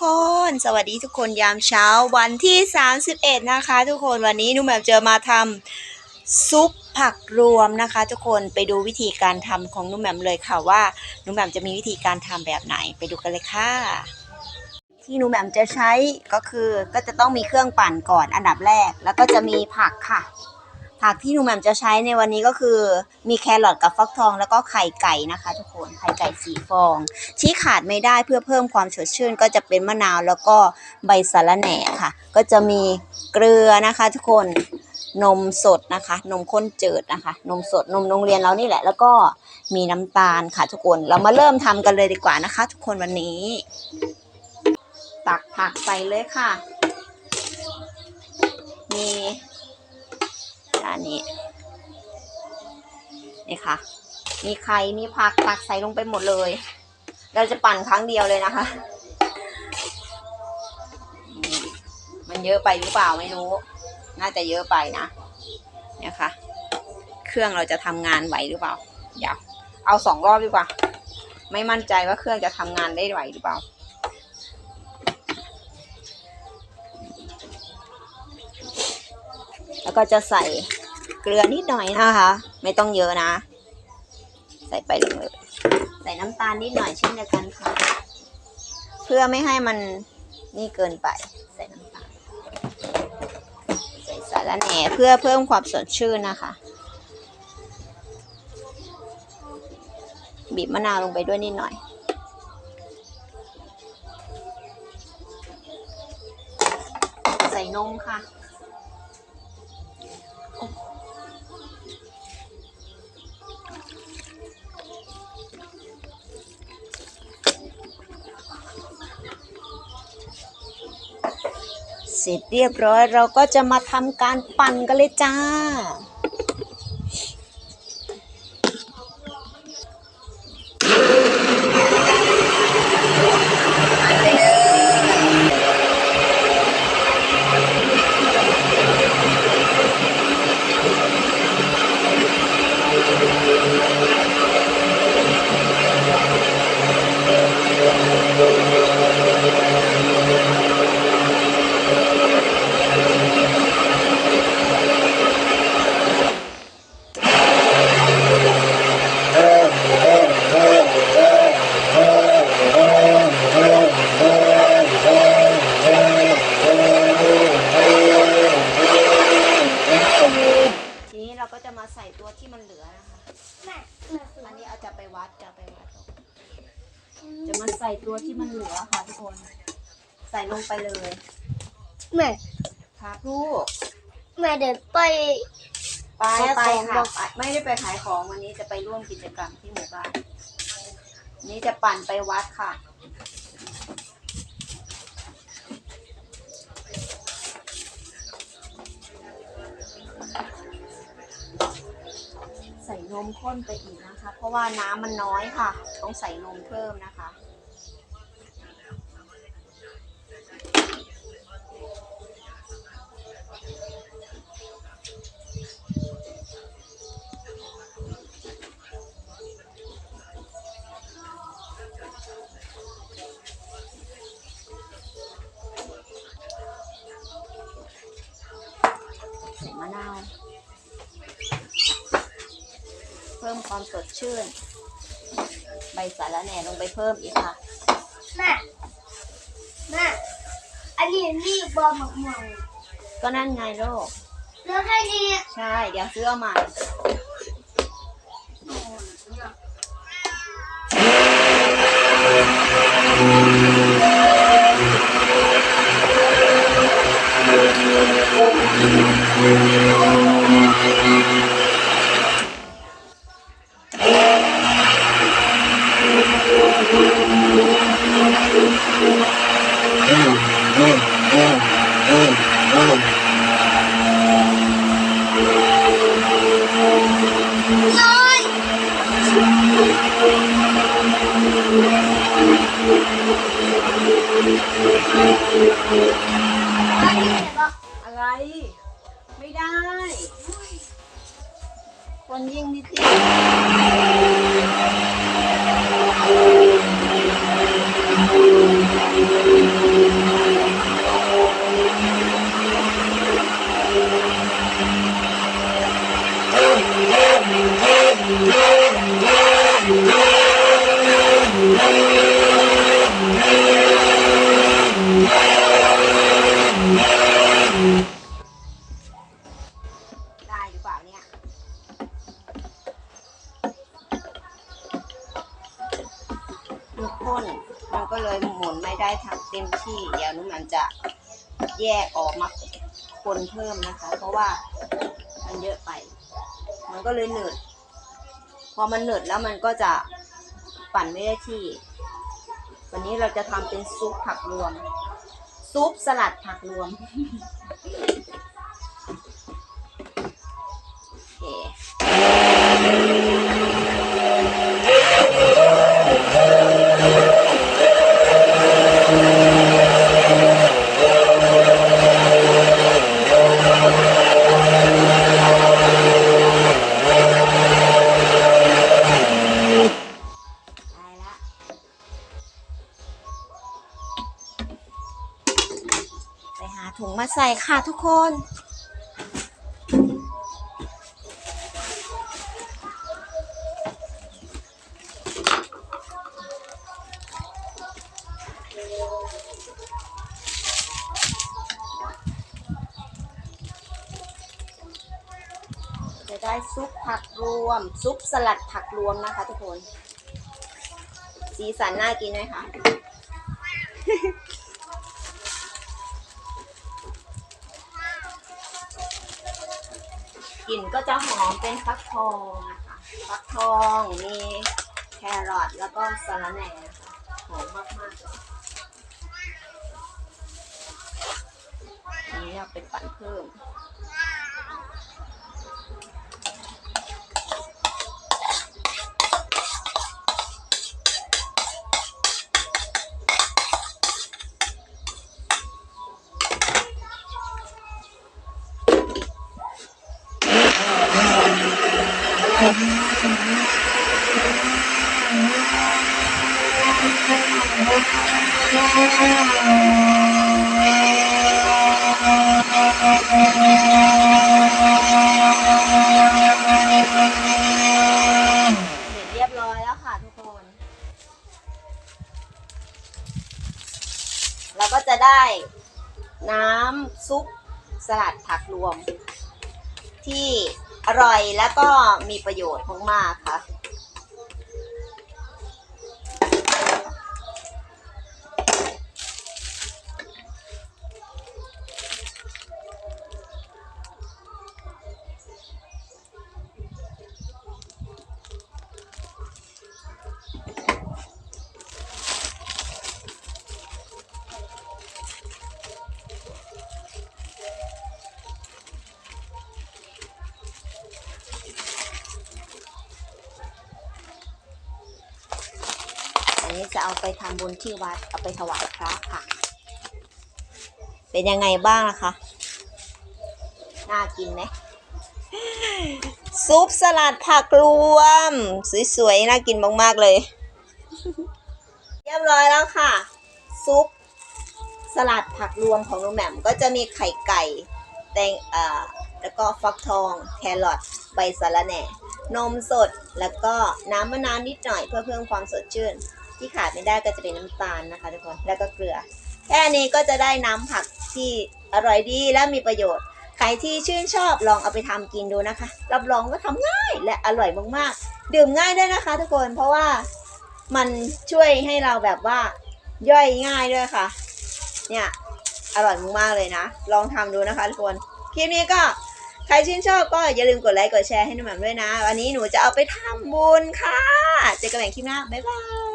คน สวัสดีทุกคนยามเช้าวันที่ 31 นะคะ ทุกคนวันนี้นุ่มแบบเจะมาทำซุปผักรวมนะคะ ทุกคนไปดูวิธีการทำของนุ่มแหม่มเลยค่ะว่านุ่มแหม่มจะมีวิธีการทำแบบไหนไปดูกันเลยค่ะ ที่นุ่มแหม่มจะใช้ก็คือก็จะต้องมีเครื่องปั่นก่อนอันดับแรก แล้วก็จะมีผักค่ะ ผักที่หนูแหม่มจะใช้ในวันนี้ก็คือ มีแครอทกับฟักทองแล้วก็ไข่ไก่นะคะ ทุกคนไข่ไก่สีฟอง ที่ขาดไม่ได้เพื่อเพิ่มความสดชื่น ก็จะเป็นมะนาวแล้วก็ใบสะระแหน่ค่ะ ก็จะมีเกลือนะคะ ทุกคนนมสดนะคะ นมข้นจืดนะคะ นมสดนมโรงเรียนเรานี่แหละ แล้วก็มีน้ำตาลค่ะ ทุกคนเรามาเริ่มทำกันเลยดีกว่านะคะ ทุกคนวันนี้ ตักผักใส่เลยค่ะ มี อันนี้ นี่ค่ะ มีไข่ มีผักตักใส่ลงไปหมดเลย เราจะปั่นครั้งเดียวเลยนะคะ มันเยอะไปหรือเปล่าไม่รู้ น่าจะเยอะไปนะ เนี่ยค่ะ เครื่องเราจะทำงานไหวหรือเปล่าเดี๋ยวเอาสองรอบดีกว่า ไม่มั่นใจว่าเครื่องจะทำงานได้ไหวหรือเปล่าแล้วก็จะใส่ เกลือนิดหน่อยนะคะ ไม่ต้องเยอะนะ ใส่ไปเลยใส่น้ำตาลนิดหน่อยเช่นเดียวกันค่ะ เพื่อไม่ให้มันนี่เกินไป ใส่น้ำตาลใส่สาระแหน่เพื่อเพิ่มความสดชื่นนะคะ บีบมะนาวลงไปด้วยนิดหน่อยใส่นมค่ะ เสร็จเรียบร้อย เราก็จะมาทำการปั่นกันเลยจ้า มาใส่ตัวที่มันเหลือค่ะทุกคน ใส่ลงไปเลยแม่ครับลูกแม่เดินไป ไปขายไปของค่ะบอก ไปไม่ได้ไปขายของวันนี้จะไปร่วมกิจกรรมที่หมู่บ้านวันนี้จะปั่นไปวัดค่ะ ใส่นมข้นไปอีกนะคะ เพราะว่าน้ำมันน้อยค่ะ ต้องใส่นมเพิ่มนะคะ เพิ่มความสดชื่น ใบสาระแหน่ลงไปเพิ่มอีกค่ะ แม่ แม่ อันนี้นี่บอลหมกหมองก็นั่นไงโลก แล้วแค่นี้ ใช่ เดี๋ยวซื้อเอาใหม่ อยอันนี้เห็นปะอะไร ไม่ได้ คนยิ่งนิดเดียว ทำเต็มที่ เดี๋ยวนุ่มแหม่มจะแยกออกมาคนเพิ่มนะคะ เพราะว่ามันเยอะไป มันก็เลยเหนืดพอมันเหนืดแล้วมันก็จะปั่นไม่ได้ที่ วันนี้เราจะทำเป็นซุปผักรวม ซุปสลัดผักรวม ถุงมาใส่ค่ะทุกคน จะได้ซุปผักรวม ซุปสลัดผักรวมนะคะทุกคน สีสันน่ากินไหมคะ กลิ่นก็จะหอมเป็นฟักทองนะคะฟักทองมีแครอทแล้วก็สะระแหน่นะคะหอมมากๆเลยอันนี้เราไปปั่นเพิ่ม เสร็จเรียบร้อยแล้วค่ะทุกคน เราก็จะได้น้ำซุปสลัดผักรวมที่ อร่อยแล้วก็มีประโยชน์มากๆค่ะ นนี้จะเอาไปทำบุญที่วัดเอาไปถวายพระค่ะ เป็นยังไงบ้างล่ะคะ น่ากินไหมซุปสลัดผักรวม สวยๆ น่ากินมากๆเลย เรียบร้อยแล้วค่ะ ซุปสลัดผักรวมของลุงแหม่มก็จะมีไข่ไก่แตงเอ่อแล้วก็ฟักทอง แครอทใบสะระแหน่ นมสดแล้วก็น้ำมะนาวนิดหน่อยเพื่อเพิ่มความสดชื่น ที่ขาดไม่ได้ก็จะเป็นน้ำตาลนะคะทุกคนแล้วก็เกลือ แค่นี้ก็จะได้น้ำผักที่อร่อยดีและมีประโยชน์ ใครที่ชื่นชอบลองเอาไปทำกินดูนะคะ รับรองว่าทำง่ายและอร่อยมากๆ ดื่มง่ายด้วยนะคะ ทุกคนเพราะว่ามันช่วยให้เราแบบว่าย่อยง่ายด้วยค่ะ เนี่ยอร่อยมากๆเลยนะ ลองทำดูนะคะทุกคน คลิปนี้ก็ใครชื่นชอบก็อย่าลืมกดไลค์กดแชร์ให้หนูแหม่มด้วยนะ วันนี้หนูจะเอาไปทำบุญค่ะ เจอกันใหม่คลิปหน้า บ๊ายบาย